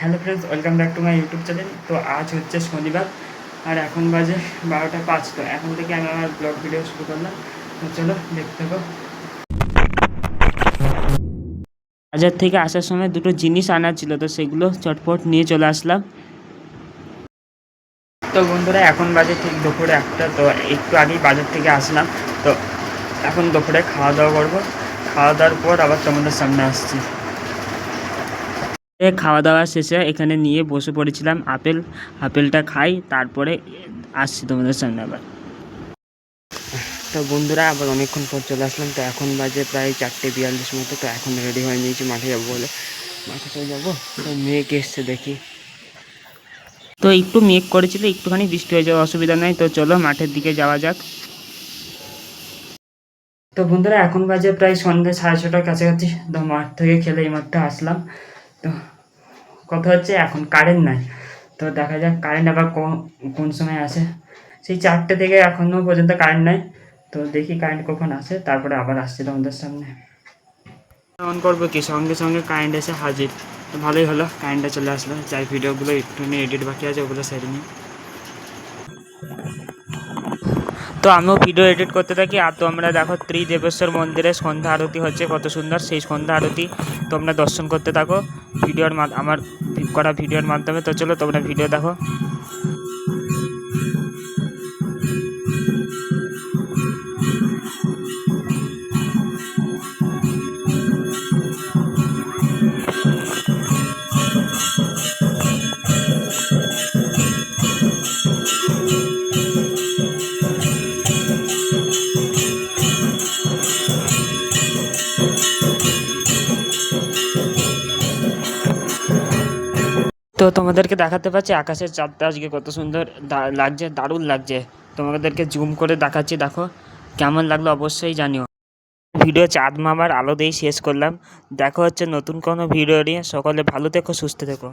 Hello friends welcome back to my YouTube channel তো আজ হচ্ছে শনিবার, আর এখন বাজে বারোটা পাঁচ। তো এখন থেকে আমি আমার ব্লগ ভিডিও শুরু করলাম। তো চলো দেখতে থাকো। বাজার থেকে আসার সময় দুটো জিনিস আনার ছিল, তো সেগুলো চটপট নিয়ে চলে আসলাম। তো বন্ধুরা, এখন বাজে ঠিক দুপুরে একটা, তো একটু আগেই বাজার থেকে আসলাম। তো এখন দুপুরে খাওয়া দাওয়া করব। খাওয়া দাওয়ার পর আবার তোমাদের সামনে আসছি। খাওয়া দাওয়া শেষে এখানে নিয়ে বসে পড়েছিলাম আপেল। আপেলটা খাই তারপরে আসছি তোমাদের সামনে আবার। তো বন্ধুরা আবার অনেকক্ষণ পর চলে আসলাম। তো এখন বাজে প্রায় চারটে বিয়াল্লিশ মতো তো এখন রেডি হয়ে নিয়েছি মাঠে যাব বলে। মাঠে চলে যাব তো মেঘ এসছে দেখি। তো একটু মেঘ করেছিল একটুখানি বৃষ্টি হয়ে যাওয়া অসুবিধা নাই। তো চলো মাঠের দিকে যাওয়া যাক। তো বন্ধুরা এখন বাজে প্রায় সন্ধ্যে সাড়ে ছটার কাছাকাছি। তো মাঠ থেকে খেলে এই মাঠটা আসলাম। তো কথা হচ্ছে এখন কারেন্ট নাই। তো দেখা যাক কারেন্ট আবার কোন- সময় আসে। সেই চারটে থেকে এখনও পর্যন্ত কারেন্ট নাই। তো দেখি কারেন্ট কখন আসে, তারপরে আবার আসছে তোমাদের সামনে। অন করব কি? সঙ্গে সঙ্গে কারেন্ট এসে হাজির। তো ভালোই হলো কারেন্টটা চলে আসলো। যাই ভিডিওগুলো একটুখানি এডিট বাকি আছে, ওগুলো সেরে নিই। তো আমিও ভিডিও এডিট করতে থাকি। আর তোমরা দেখো ত্রিদেবেশ্বর মন্দিরে সন্ধ্যা আরতি হচ্ছে, কত সুন্দর। সেই সন্ধ্যা আরতি তোমরা দর্শন করতে থাকো। ভিডিওর আমার করা ভিডিওর মাধ্যমে। তো চলো তোমরা ভিডিও দেখো। তো তোমাদেরকে দেখাতে পাচ্ছি, আকাশের চাঁদটা আজকে কত সুন্দর লাগছে, দারুণ লাগছে। তোমাদেরকে জুম করে দেখাচ্ছি, দেখো, কেমন লাগল অবশ্যই জানিও। ভিডিও চাঁদ মামার আলো দিয়েই শেষ করলাম। দেখো হচ্ছে নতুন কোনো ভিডিও নিয়ে। সকলে ভালো থেকো, সুস্থ থেকো।